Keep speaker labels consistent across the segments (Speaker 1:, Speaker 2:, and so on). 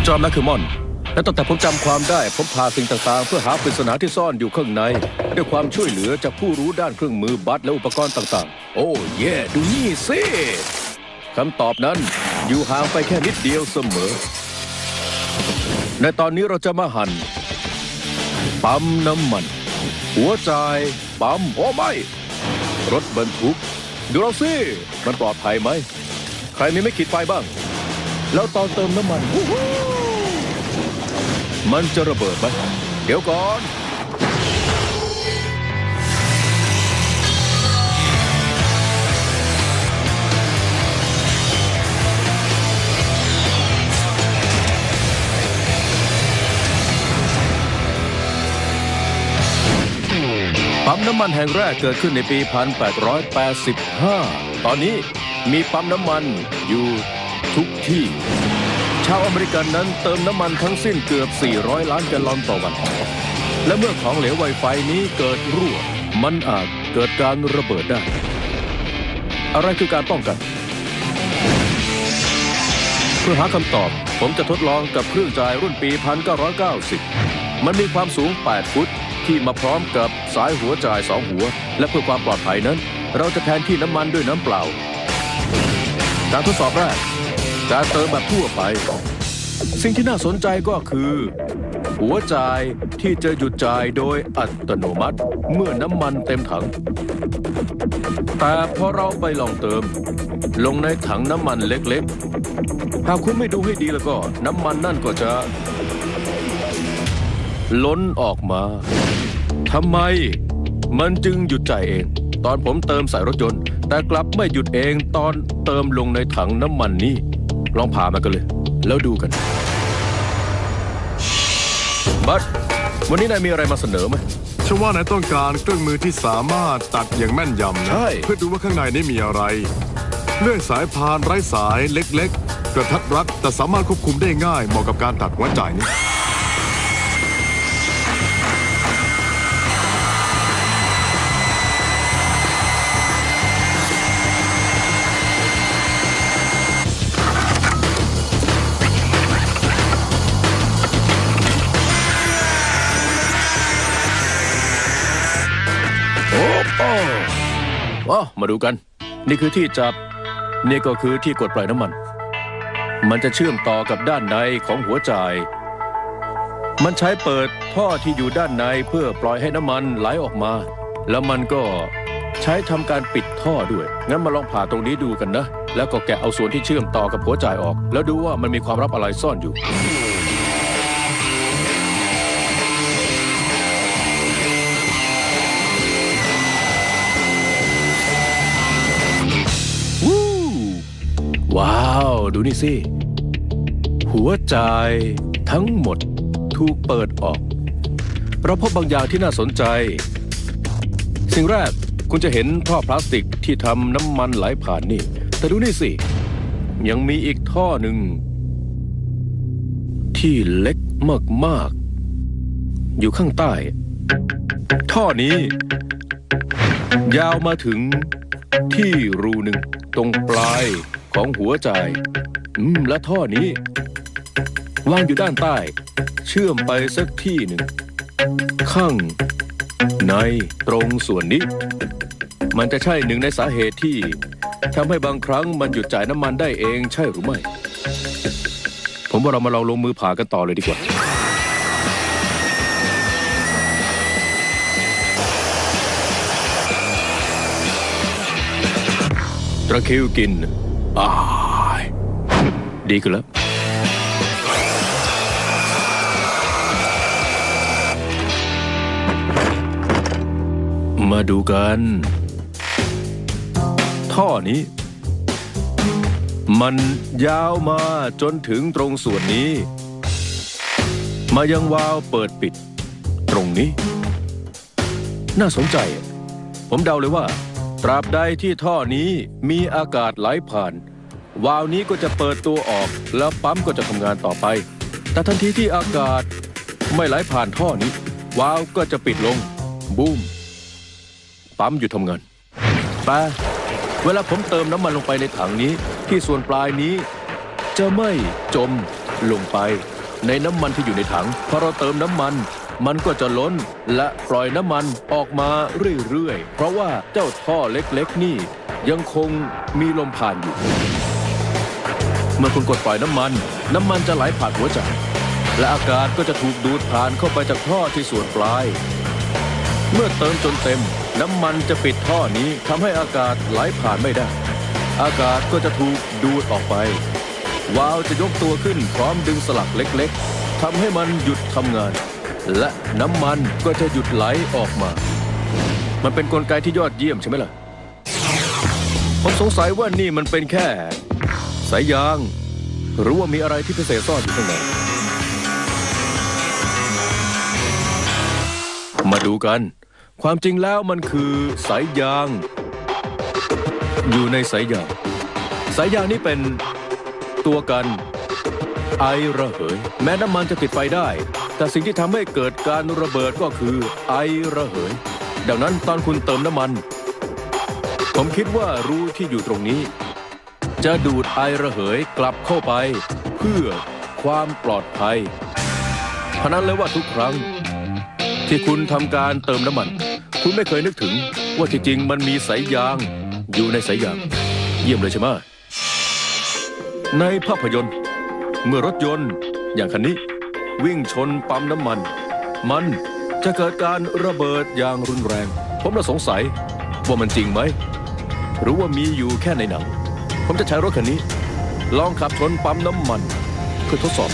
Speaker 1: ผมจอห์นแมคคิมอน และตั้งแต่ผมจำความได้ ผมพาสิ่งต่างๆ เพื่อหาปริศนาที่ซ่อนอยู่ข้างใน ด้วยความช่วยเหลือจากผู้รู้ด้านเครื่องมือบัตรและอุปกรณ์ต่างๆ โอ้เย่ดูนี่สิคำตอบนั้นอยู่ห่างไปแค่นิดเดียวเสมอ ในตอนนี้เราจะมาหันปั๊มน้ำมัน หัวใจปั๊มโอ้ไม่ รถบรรทุก ดูเราสิ มันปลอดภัยไหม ใครมีไม่ขีดไฟบ้าง แล้วตอนเติมน้ำมัน มันจะระเบิดไหมเดี๋ยวก่อน ปั๊มน้ำมันแห่งแรกเกิดขึ้นในปี 1885 ตอนนี้มีปั๊มน้ำมันอยู่ทุกที่ ชาวอเมริกันนั้นเติมน้ำมันทั้งสิ้นเกือบ 400 ล้านแกลลอนต่อวัน และเมื่อของเหลวไวไฟนี้เกิดรั่ว มันอาจเกิดการระเบิดได้ อะไรคือการป้องกัน เพื่อหาคำตอบ ผมจะทดลองกับเครื่องจ่ายรุ่นปี 1990 มันมีความสูง 8 ฟุตที่มาพร้อมกับสายหัวจ่ายสองหัว และเพื่อความปลอดภัยนั้น เราจะแทนที่น้ำมันด้วยน้ำเปล่า การทดสอบแรก การเติมแบบทั่วไป สิ่งที่น่าสนใจก็คือ หัวจ่ายที่จะหยุดจ่ายโดยอัตโนมัติเมื่อน้ำมันเต็มถัง แต่พอเราไปลองเติม ลงในถังน้ำมันเล็กๆ หากคุณไม่ดูให้ดีแล้วก็น้ำมันนั่นก็จะ ล้นออกมาทำไมมันจึงหยุดจ่ายเอง ตอนผมเติมใส่รถยนต์ แต่กลับไม่หยุดเองตอนเติมลงในถังน้ำมันนี่ ลองผ่ามากันเลย แล้วดูกัน บัสวันนี้นายมีอะไรมาเสนอไหม
Speaker 2: ฉันว่านายต้องการเครื่องมือที่สามารถตัดอย่างแม่นยำนะ
Speaker 1: ใช่
Speaker 2: เพื่อดูว่าข้างในนี้มีอะไร เลื่อยสายพานไร้สายเล็ก ๆ กระทัดรัดแต่สามารถควบคุมได้ง่ายเหมาะกับการตัดหัวจ่ายนี้
Speaker 1: โอ้ว้าวมาดูกัน นี่คือที่จับ นี่ก็คือที่กดปล่อยน้ำมัน มันจะเชื่อมต่อกับด้านในของหัวจ่าย มันใช้เปิดท่อที่อยู่ด้านในเพื่อปล่อยให้น้ำมันไหลออกมา แล้วมันก็ใช้ทำการปิดท่อด้วย งั้นมาลองผ่าตรงนี้ดูกันนะ แล้วก็แกะเอาส่วนที่เชื่อมต่อกับหัวจ่ายออก แล้วดูว่ามันมีความลับอะไรซ่อนอยู่ ดูนี่สิ หัวใจทั้งหมดถูกเปิดออก เราพบบางอย่างที่น่าสนใจ สิ่งแรกคุณจะเห็นท่อพลาสติกที่ทำน้ำมันไหลผ่านนี่ แต่ดูนี่สิ ยังมีอีกท่อหนึ่ง ที่เล็กมากๆ อยู่ข้างใต้ ท่อนี้ ยาวมาถึงที่รูหนึ่งตรงปลาย ของหัวใจาย อืม และท่อนี้ วางอยู่ด้านใต้ เชื่อมไปสักที่หนึ่ง ข้าง ในตรงส่วนนี้ มันจะใช่หนึ่งในสาเหตุที่ทำให้บางครั้งมันหยุดจ่ายน้ำมันได้เองใช่หรือไม่ ผมว่าเรามาลองลงมือผ่ากันต่อเลยดีกว่าตะคิวกิน อายดีขึ้นแล้ว มาดูกัน ท่อนี้ มันยาวมาจนถึงตรงส่วนนี้ มายังวาล์วเปิดปิด ตรงนี้ น่าสนใจ ผมเดาเลยว่า ตราบใดที่ท่อนี้มีอากาศไหลผ่าน วาล์วนี้ก็จะเปิดตัวออก แล้วปั๊มก็จะทำงานต่อไป แต่ทันทีที่อากาศไม่ไหลผ่านท่อนี้ วาล์วก็จะปิดลง บูม ปั๊มหยุดทำงานแต่เวลาผมเติมน้ำมันลงไปในถังนี้ ที่ส่วนปลายนี้ จะไม่จมลงไปในน้ำมันที่อยู่ในถังพอเราเติมน้ำมัน มันก็จะล้นและปล่อยน้ำมันออกมาเรื่อยๆ เพราะว่าเจ้าท่อเล็กๆนี่ ยังคงมีลมผ่านอยู่ เมื่อคุณกดปล่อยน้ำมัน น้ำมันจะไหลผ่านหัวใจและอากาศก็จะถูกดูดผ่านเข้าไปจากท่อที่ส่วนปลาย เมื่อเติมจนเต็ม น้ำมันจะปิดท่อนี้ทำให้อากาศไหลผ่านไม่ได้ อากาศก็จะถูกดูดออกไป วาล์วจะยกตัวขึ้นพร้อมดึงสลักเล็กๆทำให้มันหยุดทำงาน และน้ำมันก็จะหยุดไหลออกมา มันเป็นนกลไกที่ยอดเยี่ยมใช่ไหมล่ะ ผมสงสัยว่านี่มันเป็นแค่ สายยาง หรือว่ามีอะไรที่พิเศษซ่อนอยู่ข้างใน มาดูกัน ความจริงแล้วมันคือสายยาง อยู่ในสายยาง สายยางนี่เป็นตัวกันไอระเหย แม้น้ำมันจะติดไฟได้ แต่สิ่งที่ทำให้เกิดการระเบิดก็คือไอระเหย ดังนั้นตอนคุณเติมน้ำมัน ผมคิดว่ารูที่อยู่ตรงนี้ จะดูดไอระเหยกลับเข้าไป เพื่อความปลอดภัยพนั้นเลยว่าทุกครั้ง ที่คุณทำการเติมน้ำมัน คุณไม่เคยนึกถึงว่าที่จริงมันมีสายยางอยู่ในสายยาง เยี่ยมเลยใช่ไหมในภาพยนตร์ เมื่อรถยนต์อย่างคันนี้ วิ่งชนปั๊มน้ำมัน มันจะเกิดการระเบิดอย่างรุนแรง ผมละสงสัยว่ามันจริงไหม หรือว่ามีอยู่แค่ในหนัง ผมจะใช้รถคันนี้ ลองขับชนปั๊มน้ำมัน เพื่อทดสอบ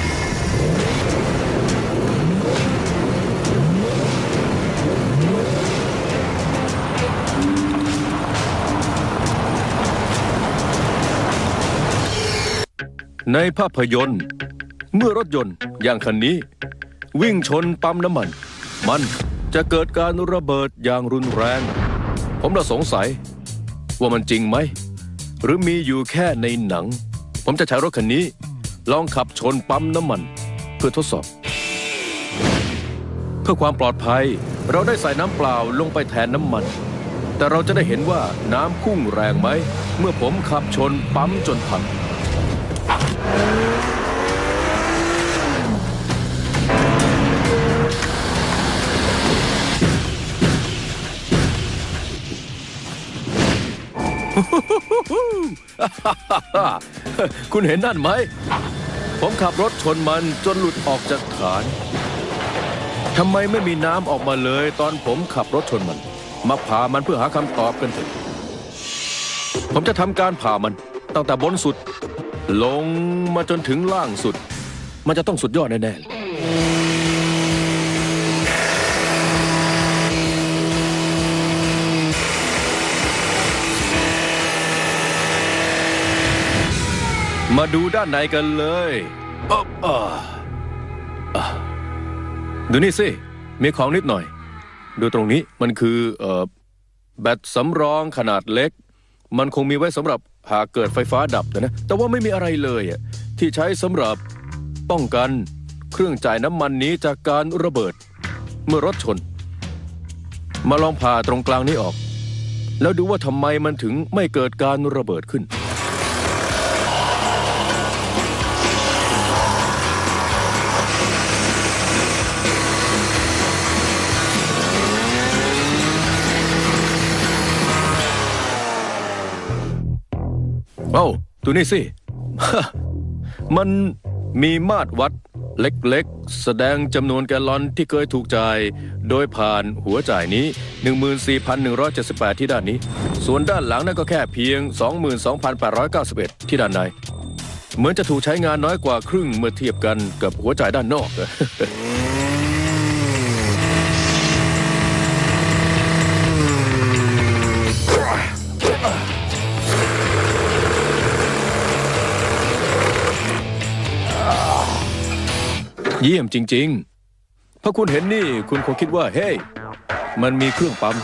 Speaker 1: ในภาพยนตร์ เมื่อรถยนต์อย่างคันนี้ วิ่งชนปั๊มน้ำมัน มันจะเกิดการระเบิดอย่างรุนแรง ผมละสงสัย ว่ามันจริงไหม หรือมีอยู่แค่ในหนัง ผมจะใช้รถคันนี้ ลองขับชนปั๊มน้ำมัน เพื่อทดสอบ เพื่อความปลอดภัยเราได้ใส่น้ำเปล่าลงไปแทนน้ำมัน แต่เราจะได้เห็นว่าน้ำพุ่งแรงไหม เมื่อผมขับชนปั๊มจนพัง คุณเห็นนั่นไหม ผมขับรถชนมันจนหลุดออกจากฐานทำไมไม่มีน้ำออกมาเลย ตอนผมขับรถชนมัน มาผ่ามันเพื่อหาคำตอบกันเถอะ ผมจะทำการผ่ามันตั้งแต่บนสุด ลงมาจนถึงล่างสุด มันจะต้องสุดยอดแน่ๆ มาดูด้านในกันเลยอ๊อบอ่าอ่าดูนี่สิ มีของนิดหน่อย ดูตรงนี้มันคือเอ่อแบตสำรองขนาดเล็ก มันคงมีไว้สำหรับหากเกิดไฟฟ้าดับนะ แต่ว่าไม่มีอะไรเลยอะที่ใช้สำหรับป้องกันเครื่องจ่ายน้ำมันนี้จากการระเบิด เมื่อรถชน มาลองผ่าตรงกลางนี้ออก แล้วดูว่าทำไมมันถึงไม่เกิดการระเบิดขึ้น เอ้าดูนี่สิ มันมีมาตรวัดเล็กๆ แสดงจำนวนแกลลอนที่เคยถูกจ่าย โดยผ่านหัวจ่ายนี้ 14,178 ที่ด้านนี้ ส่วนด้านหลังนั่นก็แค่เพียง 22,891 ที่ด้านใน เหมือนจะถูกใช้งานน้อยกว่าครึ่งเมื่อเทียบกันกับหัวจ่ายด้านนอก เยี่ยมจริงๆพราคุณเห็นนี่คุณคงคิดว่า เฮ้ยมันมีเครื่องปั๊ม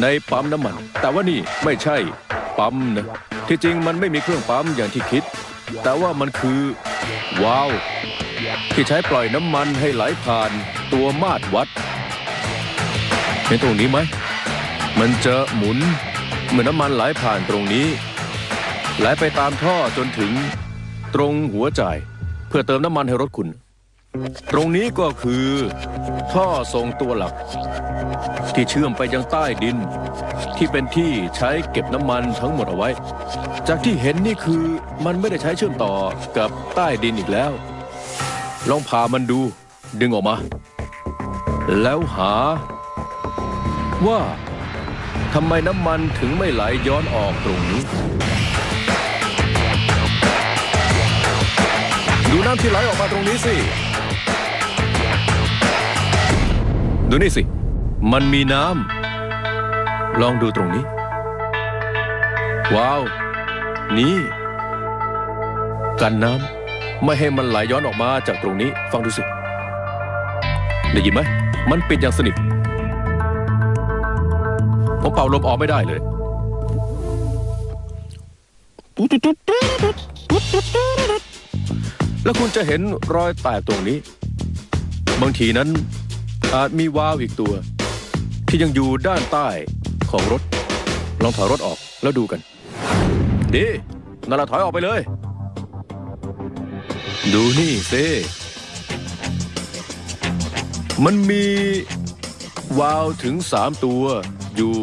Speaker 1: ในปั๊มน้ำมัน แต่ว่านี่ไม่ใช่ปั๊มนะที่จริงมันไม่มีเครื่องปั๊มอย่างที่คิด แต่ว่ามันคือวาล์วที่ใช้ปล่อยน้ำมันให้ไหลผ่านตัวมาตรวัด เห็นตรงนี้ไหม มันจะหมุนเมื่อน้ำมันไหลผ่านตรงนี้ ไหลไปตามท่อจนถึงตรงหัวจ่ายพื่อเติมน้ำมันให้รถคุณ ตรงนี้ก็คือ ท่อทรงตัวหลัก ที่เชื่อมไปยังใต้ดิน ที่เป็นที่ใช้เก็บน้ำมันทั้งหมดเอาไว้ จากที่เห็นนี่คือมันไม่ได้ใช้เชื่อมต่อกับใต้ดินอีกแล้ว ลองพามันดูดึงออกมา แล้วหา ว่าทำไมน้ำมันถึงไม่ไหลย้อนออกตรงนี้ ดูน้ำที่ไหลออกมาตรงนี้สิ ดูนี่สิ มันมีน้ำ ลองดูตรงนี้ ว้าว นี่ กันน้ำ ไม่ให้มันไหลย้อนออกมาจากตรงนี้ ฟังดูสิ ได้ยินไหม มันปิดอย่างสนิท ผมเป่าลมออกไม่ได้เลย แล้วคุณจะเห็นรอยแตกตรงนี้ บางทีนั้น อาจมีวาล์วอีกตัว ที่ยังอยู่ด้านใต้ของรถ ลองถอยรถออกแล้วดูกัน ดีนั่นละถอยออกไปเลย ดูนี่สิมันมีวาล์วถึงสามตัวอยู่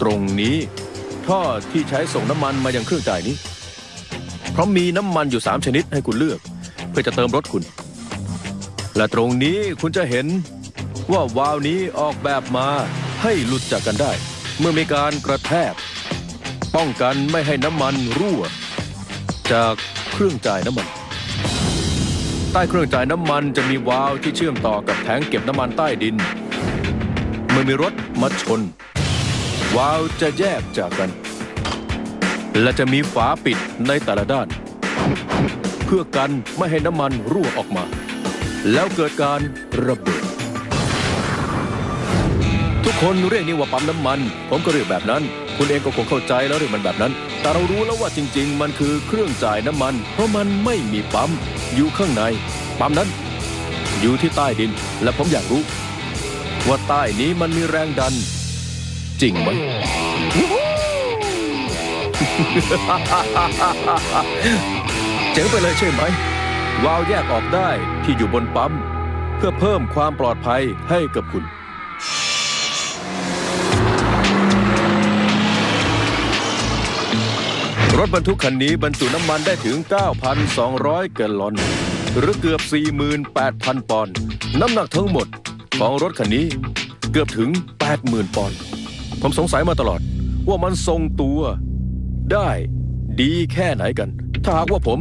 Speaker 1: ตรงนี้ ท่อที่ใช้ส่งน้ำมันมายังเครื่องจ่ายนี้ เพราะมีน้ำมันอยู่สามชนิดให้คุณเลือก เพื่อจะเติมรถคุณ และตรงนี้คุณจะเห็น ว่าวาล์วนี้ออกแบบมาให้หลุดจากกันได้ เมื่อมีการกระแทก ป้องกันไม่ให้น้ำมันรั่ว จากเครื่องจ่ายน้ำมัน ใต้เครื่องจ่ายน้ำมันจะมีวาล์วที่เชื่อมต่อกับแทงเก็บน้ำมันใต้ดิน เมื่อมีรถมาชน วาล์วจะแยกจากกัน และจะมีฝาปิดในแต่ละด้าน เพื่อกันไม่ให้น้ำมันรั่วออกมา แล้วเกิดการระเบิด คนเรียกนี่ว่าปั๊มน้ำมัน ผมก็เรียกแบบนั้น คุณเองก็คงเข้าใจแล้วเรียกมันแบบนั้น แต่เรารู้แล้วว่าจริง ๆ มันคือเครื่องจ่ายน้ำมัน เพราะมันไม่มีปั๊มอยู่ข้างใน ปั๊มนั้น อยู่ที่ใต้ดิน และผมอยากรู้ ว่าใต้นี้มันมีแรงดัน จริงไหมเจ๋งไปเลยใช่ไหมวาล์วแยกออกได้ที่อยู่บนปั๊ม เพื่อเพิ่มความปลอดภัยให้กับคุณ รถบรรทุกคันนี้บรรจุน้ำมันได้ถึง 9,200 แกลลอน หรือเกือบ 48,000 ปอนด์น้ำหนักทั้งหมดของรถคันนี้เกือบถึง 80,000 ปอนด์ผมสงสัยมาตลอดว่ามันทรงตัวได้ดีแค่ไหนกัน ถ้าหากว่าผม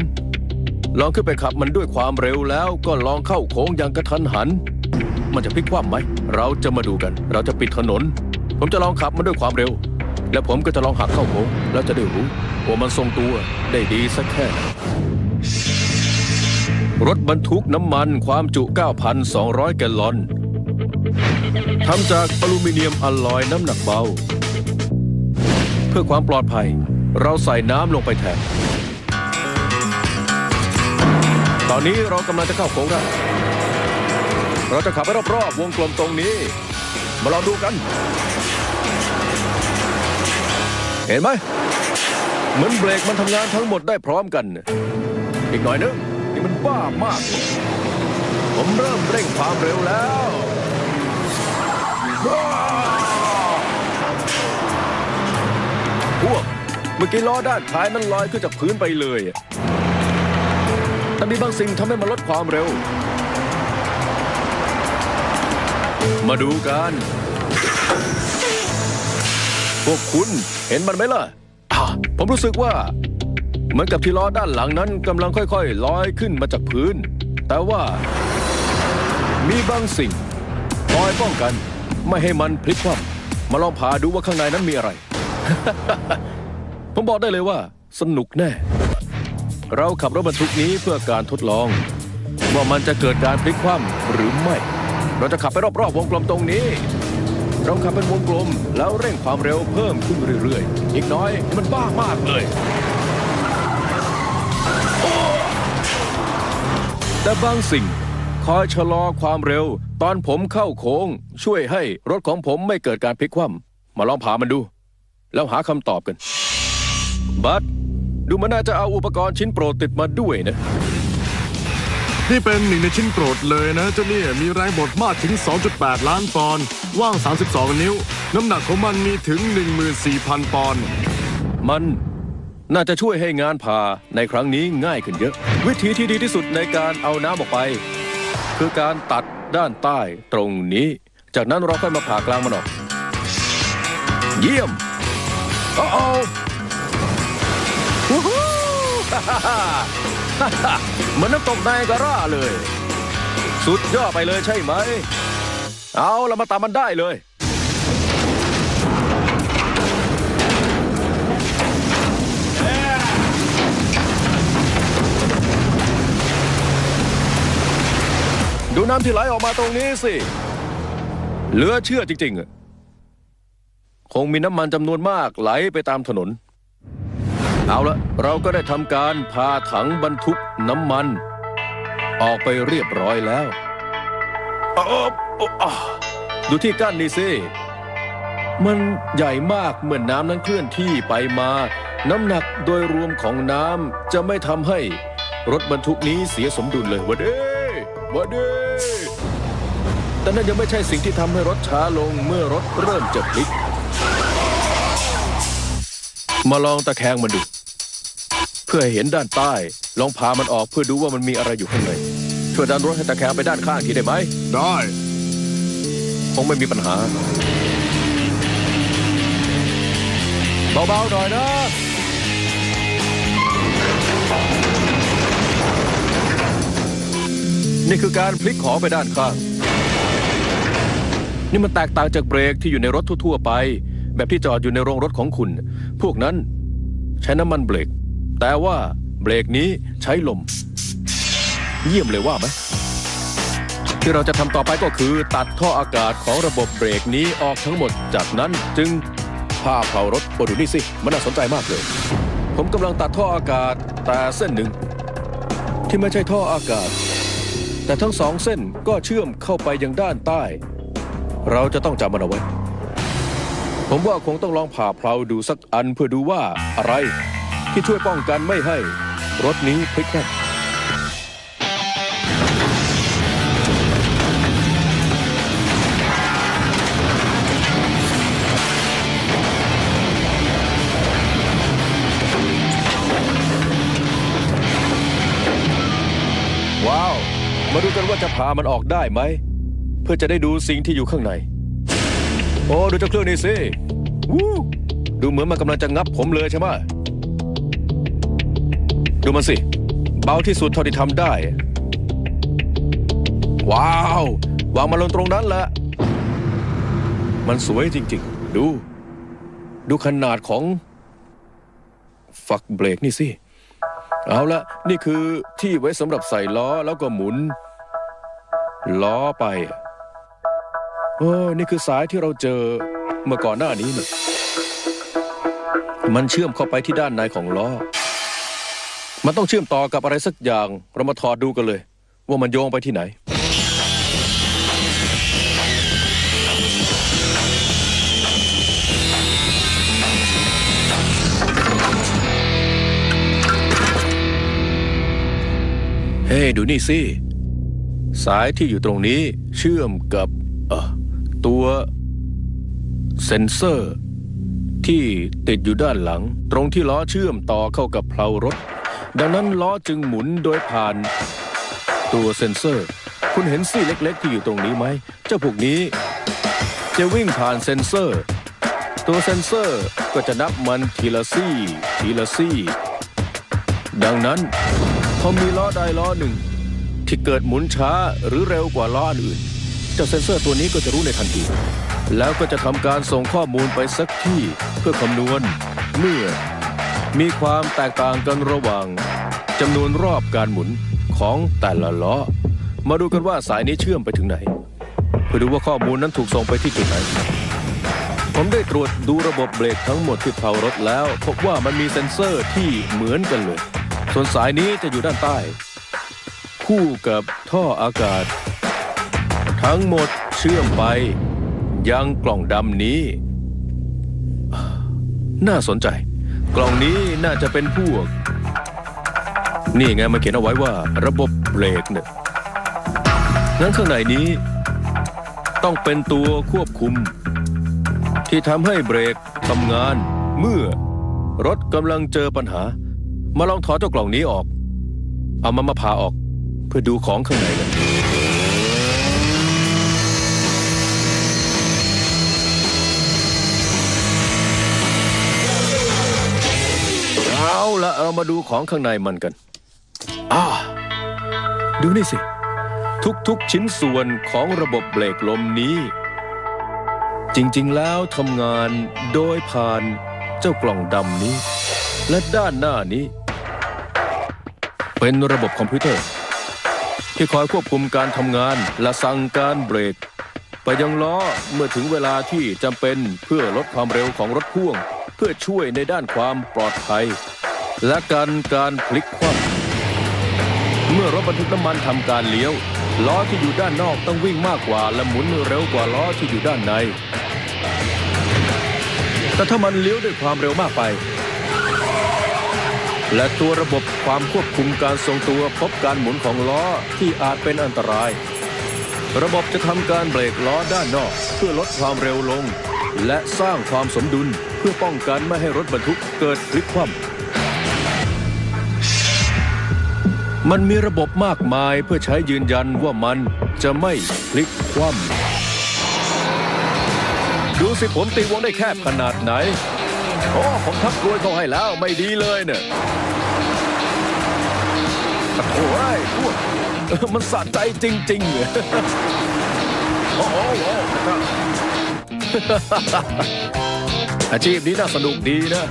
Speaker 1: ลองขึ้นไปขับมันด้วยความเร็วแล้วก็ลองเข้าโค้งอย่างกระทันหัน มันจะพลิกคว่ำไหม เราจะมาดูกัน เราจะปิดถนน ผมจะลองขับมันด้วยความเร็ว และผมก็จะลองหักเข้าโค้งแล้วจะได้รู้ ว่ามันทรงตัวได้ดีสักแค่ไหนรถบรรทุกน้ำมันความจุ 9,200 แกลลอนทำจากอลูมิเนียมอลลอยน้ำหนักเบา เพื่อความปลอดภัย เราใส่น้ำลงไปแทน ตอนนี้เรากำลังจะเข้าโค้งแล้วเราจะขับไปรอบๆวงกลมตรงนี้ มาลองดูกัน เห็นไหม เหมือนเบรกมันทำงานทั้งหมดได้พร้อมกันอีกหน่อยนึงนี่มันบ้ามาก ผมเริ่มเร่งความเร็วแล้วพวกเมื่อกี้ล้อด้านท้ายนั้นลอยขึ้นจากพื้นไปเลย แต่มีบางสิ่งทำให้มันลดความเร็ว มาดูกัน พวกคุณเห็นมันไหมล่ะ อะผมรู้สึกว่าเหมือนกับที่ล้อด้านหลังนั้นกำลังค่อยๆลอยขึ้นมาจากพื้น แต่ว่า มีบางสิ่งคอยป้องกัน ไม่ให้มันพลิกคว่ำมาลองพาดูว่าข้างในนั้นมีอะไร ผมบอกได้เลยว่า สนุกแน่ เราขับรถบรรทุกนี้เพื่อการทดลอง ว่ามันจะเกิดการพลิกคว่ำหรือไม่ เราจะขับไปรอบๆวงกลมตรงนี้ เราขับเป็นวงกลม แล้วเร่งความเร็วเพิ่มขึ้นเรื่อยๆ อีกน้อยมันบ้ามากเลย แต่บางสิ่งคอยชะลอความเร็ว ตอนผมเข้าโค้ง ช่วยให้รถของผมไม่เกิดการพลิกคว่ำมาลองพามันดู แล้วหาคำตอบกัน บัสดูมันน่าจะเอาอุปกรณ์ชิ้นโปรดติดมาด้วยนะ
Speaker 2: นี่เป็นหนึ่งในชิ้นโปรดเลยนะเจ้าเนี่ยมีแรงบดมากถึง 2.8 ล้านปอนด์ว่าง 32 นิ้ว น้ำหนักของมันมีถึง 14,000 ปอนด์
Speaker 1: มันน่าจะช่วยให้งานผ่าในครั้งนี้ง่ายขึ้นเยอะ วิธีที่ดีที่สุดในการเอาน้ำออกไป คือการตัดด้านใต้ตรงนี้ จากนั้นเราค่อยมาผ่ากลางมันออก เยี่ยมโอ้โอ้ เหมือนน้ำตกไนการ่าเลย สุดยอดไปเลยใช่ไหม เอาเรามาตามมันได้เลยดูน้ำที่ไหลออกมาตรงนี้สิ เหลือเชื่อจริงๆ คงมีน้ำมันจำนวนมากไหลไปตามถนน เอาละเราก็ได้ทำการพาถังบรรทุกน้ำมัน ออกไปเรียบร้อยแล้วอ๊อบอ๊อบอะดูที่กั้นนี่สิมันใหญ่มากเมื่อนน้ำนั้นเคลื่อนที่ไปมา น้ำหนักโดยรวมของน้ำจะไม่ทำให้รถบรรทุกนี้เสียสมดุลเลยวะเด้วะเด้แต่นั่นยังไม่ใช่สิ่งที่ทำให้รถช้าลงเมื่อรถเริ่มจะพลิก มาลองตะแคงมันดูเพื่อให้เห็นด้านใต้ ลองพามันออกเพื่อดูว่ามันมีอะไรอยู่ข้างในช่วยดันรถให้ตะแคงไปด้านข้างทีได้ไหม
Speaker 2: ได้
Speaker 1: คงไม่มีปัญหา เบาๆหน่อยนะ นี่คือการพลิกของไปด้านข้าง นี่มันแตกต่างจากเบรกที่อยู่ในรถทั่วๆไป แบบที่จอดอยู่ในโรงรถของคุณ พวกนั้นใช้น้ำมันเบรก แต่ว่าเบรกนี้ใช้ลม เยี่ยมเลยว่าไหมที่เราจะทำต่อไปก็คือตัดท่ออากาศของระบบเบรกนี้ออกทั้งหมด จากนั้นจึงผ้าเผารถโอ้ดูนี่สิ มันน่าสนใจมากเลย ผมกำลังตัดท่ออากาศแต่เส้นหนึ่ง ที่ไม่ใช่ท่ออากาศ แต่ทั้งสองเส้นก็เชื่อมเข้าไปยังด้านใต้ เราจะต้องจำมันเอาไว้ ผมว่าคงต้องลองผ่าเพลาดูสักอันเพื่อดูว่าอะไร ที่ช่วยป้องกันไม่ให้รถนี้พลิกแน่ว้าว มาดูกันว่าจะพามันออกได้ไหม เพื่อจะได้ดูสิ่งที่อยู่ข้างใน โอ้ ดูเจ้าเครื่องนี้สิวู้ดูเหมือนมันกำลังจะงับผมเลยใช่ไหม ดูมันสิ เบาที่สุดเท่าที่ทำได้ ว้าว วางมันลงตรงนั้นแหละ มันสวยจริงๆ ดู ดูขนาดของ ฝักเบรกนี่สิ เอาละนี่คือที่ไว้สำหรับใส่ล้อแล้วก็หมุน ล้อไปโอ้นี่คือสายที่เราเจอเมื่อก่อนหน้านี้นี่มันเชื่อมเข้าไปที่ด้านในของล้อ มันต้องเชื่อมต่อกับอะไรสักอย่าง เรามาถอดดูกันเลย ว่ามันโยงไปที่ไหน เฮ้ดูนี่สิ สายที่อยู่ตรงนี้เชื่อมกับเอ่อตัวเซ็นเซอร์ ที่ติดอยู่ด้านหลัง ตรงที่ล้อเชื่อมต่อเข้ากับเพลารถ ดังนั้นล้อจึงหมุนโดยผ่านตัวเซ็นเซอร์ คุณเห็นซี่เล็ก ๆ ที่อยู่ตรงนี้ไหม เจ้าพวกนี้ จะวิ่งผ่านเซ็นเซอร์ ตัวเซ็นเซอร์ก็จะนับมันทีละซี่ ทีละซี่ ดังนั้นพอมีล้อใดล้อหนึ่ง ที่เกิดหมุนช้าหรือเร็วกว่าล้ออื่น เจ้าเซ็นเซอร์ตัวนี้ก็จะรู้ในทันที แล้วก็จะทำการส่งข้อมูลไปสักที่เพื่อคำนวณเมื่อ มีความแตกต่างกันระหว่างจำนวนรอบการหมุนของแต่ละล้อ มาดูกันว่าสายนี้เชื่อมไปถึงไหน เพื่อดูว่าข้อมูลนั้นถูกส่งไปที่จุดไหน ผมได้ตรวจดูระบบเบรกทั้งหมดที่เพลารถแล้ว พบว่ามันมีเซ็นเซอร์ที่เหมือนกันเลย ส่วนสายนี้จะอยู่ด้านใต้ คู่กับท่ออากาศ ทั้งหมดเชื่อมไป ยังกล่องดำนี้ น่าสนใจ กล่องนี้น่าจะเป็นพวก นี่ไงมันเขียนเอาไว้ว่าระบบเบรกเนี่ยงั้นข้างในนี้ ต้องเป็นตัวควบคุม ที่ทำให้เบรกทำงาน เมื่อ รถกำลังเจอปัญหา มาลองถอดเจ้ากล่องนี้ออก เอามันมาผ่าออก เพื่อดูของข้างในกันเอา ละเรามาดูของข้างในมันกัน อ่า ดูนี่สิ ทุกๆชิ้นส่วนของระบบเบรกลมนี้ จริงๆแล้วทำงานโดยผ่านเจ้ากล่องดำนี้ และด้านหน้านี้ เป็นระบบคอมพิวเตอร์ ที่คอยควบคุมการทำงานและสั่งการเบรก ไปยังล้อเมื่อถึงเวลาที่จำเป็นเพื่อลดความเร็วของรถพ่วงเพื่อช่วยในด้านความปลอดภัย และการการพลิกคว่ำเมื่อรถบรรทุกน้ำมันทำการเลี้ยว ล้อที่อยู่ด้านนอกต้องวิ่งมากกว่า และหมุนเร็วกว่าล้อที่อยู่ด้านใน แต่ถ้ามันเลี้ยวด้วยความเร็วมากไป และตัวระบบความควบคุมการทรงตัวพบการหมุนของล้อที่อาจเป็นอันตราย ระบบจะทำการเบรกล้อด้านนอก เพื่อลดความเร็วลง และสร้างความสมดุลเพื่อป้องกันไม่ให้รถบรรทุกเกิดพลิกคว่ำ มันมีระบบมากมายเพื่อใช้ยืนยันว่ามันจะไม่พลิกคว่ำดูสิผมตีวงได้แคบขนาดไหน โอ้ ผมทับกลวยเขาให้แล้วไม่ดีเลยเนี่ยโอ้โหไอ้พวกมันสะใจจริงๆเนี่ยอ้โหโอ้โหอาชีพนี้น่าสนุกดีนะ